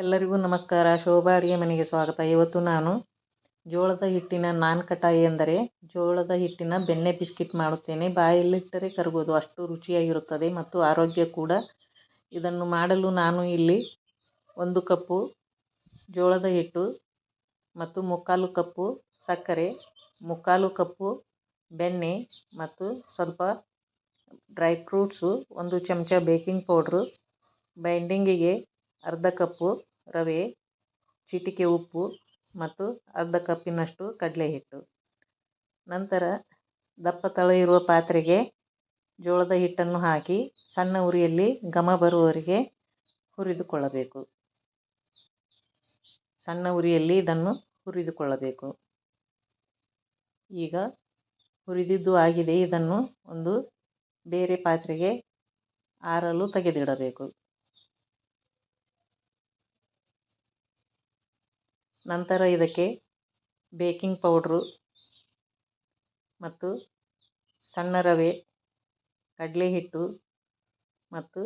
ಎಲ್ಲರಿಗೂ ನಮಸ್ಕಾರ. ಶೋಭಾ ಅಡುಗೆ ಮನೆಗೆ ಸ್ವಾಗತ. ಇವತ್ತು ನಾನು ಜೋಳದ ಹಿಟ್ಟಿನ ನಾನ್ ಕಟಾಯಿ ಎಂದರೆ ಜೋಳದ ಹಿಟ್ಟಿನ ಬೆಣ್ಣೆ ಬಿಸ್ಕಿಟ್ ಮಾಡುತ್ತೇನೆ. ಬಾಯಲ್ಲಿಟ್ಟರೆ ಕರಗೋದು ಅಷ್ಟು ರುಚಿಯಾಗಿರುತ್ತದೆ ಮತ್ತು ಆರೋಗ್ಯ ಕೂಡ. ಇದನ್ನು ಮಾಡಲು ನಾನು ಇಲ್ಲಿ ಒಂದು ಕಪ್ಪು ಜೋಳದ ಹಿಟ್ಟು ಮತ್ತು ಮುಕ್ಕಾಲು ಕಪ್ಪು ಸಕ್ಕರೆ, ಮುಕ್ಕಾಲು ಕಪ್ಪು ಬೆಣ್ಣೆ ಮತ್ತು ಸ್ವಲ್ಪ ಡ್ರೈ ಫ್ರೂಟ್ಸು, ಒಂದು ಚಮಚ ಬೇಕಿಂಗ್ ಪೌಡ್ರು ಬೈಂಡಿಂಗಿಗೆ ಅರ್ಧ ಕಪ್ಪು ರವೆ, ಚಿಟಿಕೆ ಉಪ್ಪು ಮತ್ತು ಅರ್ಧ ಕಪ್ಪಿನಷ್ಟು ಕಡಲೆ ಹಿಟ್ಟು ನಂತರ ದಪ್ಪ ತಳ ಇರುವ ಪಾತ್ರೆಗೆ ಜೋಳದ ಹಿಟ್ಟನ್ನು ಹಾಕಿ ಸಣ್ಣ ಉರಿಯಲ್ಲಿ ಘಮ ಬರುವವರೆಗೆ ಹುರಿದುಕೊಳ್ಳಬೇಕು. ಸಣ್ಣ ಉರಿಯಲ್ಲಿ ಇದನ್ನು ಹುರಿದುಕೊಳ್ಳಬೇಕು. ಈಗ ಹುರಿದಿದ್ದು ಆಗಿದೆ, ಇದನ್ನು ಒಂದು ಬೇರೆ ಪಾತ್ರೆಗೆ ಆರಲು ತೆಗೆದಿಡಬೇಕು. ನಂತರ ಇದಕ್ಕೆ ಬೇಕಿಂಗ್ ಪೌಡ್ರು ಮತ್ತು ಸಣ್ಣ ರವೆ ಕಡಲೆ ಹಿಟ್ಟು ಮತ್ತು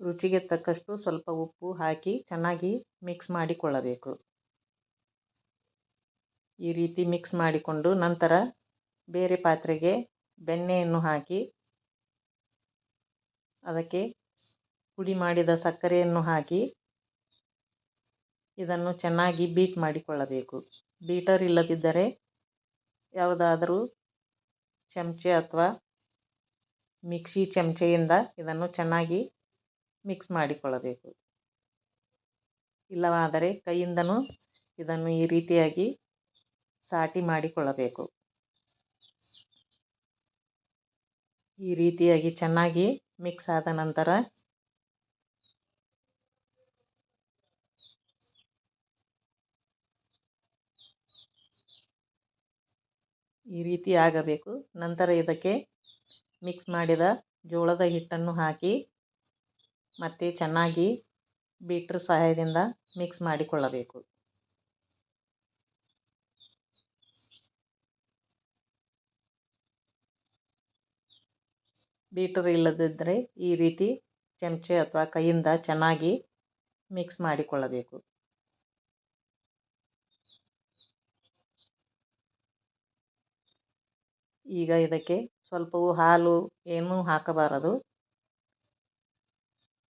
ರುಚಿಗೆ ತಕ್ಕಷ್ಟು ಸ್ವಲ್ಪ ಉಪ್ಪು ಹಾಕಿ ಚೆನ್ನಾಗಿ ಮಿಕ್ಸ್ ಮಾಡಿಕೊಳ್ಳಬೇಕು. ಈ ರೀತಿ ಮಿಕ್ಸ್ ಮಾಡಿಕೊಂಡು ನಂತರ ಬೇರೆ ಪಾತ್ರೆಗೆ ಬೆಣ್ಣೆಯನ್ನು ಹಾಕಿ ಅದಕ್ಕೆ ಪುಡಿ ಮಾಡಿದ ಸಕ್ಕರೆಯನ್ನು ಹಾಕಿ ಇದನ್ನು ಚೆನ್ನಾಗಿ ಬೀಟ್ ಮಾಡಿಕೊಳ್ಳಬೇಕು. ಬೀಟರ್ ಇಲ್ಲದಿದ್ದರೆ ಯಾವುದಾದರೂ ಚಮಚೆ ಅಥವಾ ಮಿಕ್ಸಿ ಚಮಚೆಯಿಂದ ಇದನ್ನು ಚೆನ್ನಾಗಿ ಮಿಕ್ಸ್ ಮಾಡಿಕೊಳ್ಳಬೇಕು. ಇಲ್ಲವಾದರೆ ಕೈಯಿಂದನೂ ಇದನ್ನು ಈ ರೀತಿಯಾಗಿ ಸಾಟಿ ಮಾಡಿಕೊಳ್ಳಬೇಕು. ಈ ರೀತಿಯಾಗಿ ಚೆನ್ನಾಗಿ ಮಿಕ್ಸ್ ಆದ ನಂತರ ಈ ರೀತಿ ಆಗಬೇಕು. ನಂತರ ಇದಕ್ಕೆ ಮಿಕ್ಸ್ ಮಾಡಿದ ಜೋಳದ ಹಿಟ್ಟನ್ನು ಹಾಕಿ, ಮತ್ತೆ ಚೆನ್ನಾಗಿ ಬೀಟ್ರ್ ಸಹಾಯದಿಂದ ಮಿಕ್ಸ್ ಮಾಡಿಕೊಳ್ಳಬೇಕು. ಬೀಟರ್ ಇಲ್ಲದಿದ್ದರೆ ಈ ರೀತಿ ಚಮಚೆ ಅಥವಾ ಕೈಯಿಂದ ಚೆನ್ನಾಗಿ ಮಿಕ್ಸ್ ಮಾಡಿಕೊಳ್ಳಬೇಕು. ಈಗ ಇದಕ್ಕೆ ಸ್ವಲ್ಪವೂ ಹಾಲು ಏನೂ ಹಾಕಬಾರದು.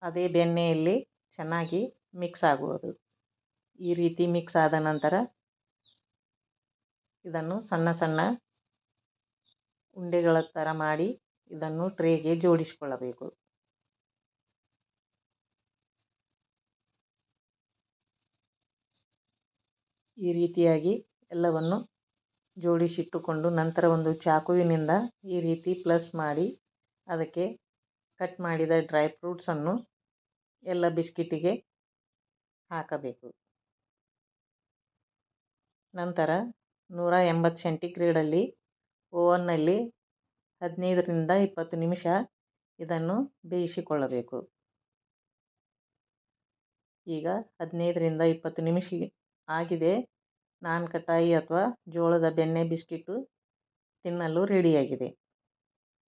ಅದೇ ಬೆಣ್ಣೆಯಲ್ಲಿ ಚೆನ್ನಾಗಿ ಮಿಕ್ಸ್ ಆಗುವುದು. ಈ ರೀತಿ ಮಿಕ್ಸ್ ಆದ ನಂತರ ಇದನ್ನು ಸಣ್ಣ ಸಣ್ಣ ಉಂಡೆಗಳ ಥರ ಮಾಡಿ ಇದನ್ನು ಟ್ರೇಗೆ ಜೋಡಿಸಿಕೊಳ್ಳಬೇಕು. ಈ ರೀತಿಯಾಗಿ ಎಲ್ಲವನ್ನು ಜೋಡಿಸಿಟ್ಟುಕೊಂಡು ನಂತರ ಒಂದು ಚಾಕುವಿನಿಂದ ಈ ರೀತಿ ಪ್ಲಸ್ ಮಾಡಿ ಅದಕ್ಕೆ ಕಟ್ ಮಾಡಿದ ಡ್ರೈ ಫ್ರೂಟ್ಸನ್ನು ಎಲ್ಲ ಬಿಸ್ಕಿಟಿಗೆ ಹಾಕಬೇಕು. ನಂತರ ನೂರ ಎಂಬತ್ತು ಸೆಂಟಿಗ್ರೇಡಲ್ಲಿ ಓವನ್ನಲ್ಲಿ ಹದಿನೈದರಿಂದ ಇಪ್ಪತ್ತು ನಿಮಿಷ ಇದನ್ನು ಬೇಯಿಸಿಕೊಳ್ಳಬೇಕು. ಈಗ ಹದಿನೈದರಿಂದ ಇಪ್ಪತ್ತು ನಿಮಿಷ ಆಗಿದೆ. ನಾನ್ ಕಟಾಯಿ ಅಥವಾ ಜೋಳದ ಬೆಣ್ಣೆ ಬಿಸ್ಕಿಟ್ಟು ತಿನ್ನಲು ರೆಡಿಯಾಗಿದೆ.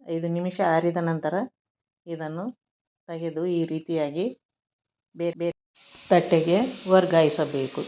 ಐದು ನಿಮಿಷ ಆರಿದ ನಂತರ ಇದನ್ನು ತೆಗೆದು ಈ ರೀತಿಯಾಗಿ ಬೇರೆ ಬೇರೆ ತಟ್ಟೆಗೆ ವರ್ಗಾಯಿಸಬೇಕು.